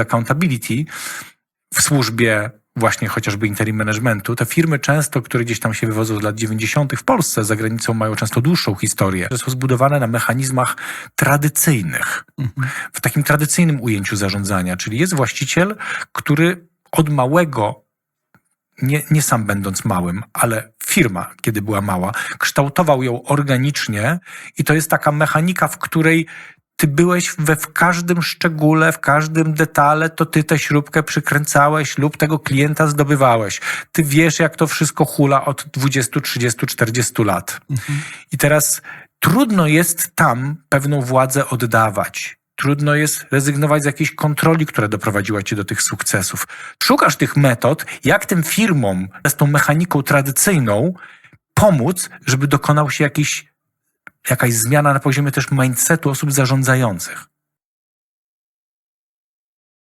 accountability w służbie właśnie chociażby interim managementu, te firmy często, które gdzieś tam się wywodzą z lat 90. w Polsce, za granicą mają często dłuższą historię, że są zbudowane na mechanizmach tradycyjnych, w takim tradycyjnym ujęciu zarządzania, czyli jest właściciel, który od małego nie, nie sam będąc małym, ale firma, kiedy była mała, kształtował ją organicznie i to jest taka mechanika, w której ty byłeś we w każdym szczególe, w każdym detale, to ty tę śrubkę przykręcałeś lub tego klienta zdobywałeś. Ty wiesz, jak to wszystko hula od 20, 30, 40 lat. I teraz trudno jest tam pewną władzę oddawać. Trudno jest rezygnować z jakiejś kontroli, która doprowadziła cię do tych sukcesów. Szukasz tych metod, jak tym firmom z tą mechaniką tradycyjną pomóc, żeby dokonał się jakiś, jakaś zmiana na poziomie też mindsetu osób zarządzających.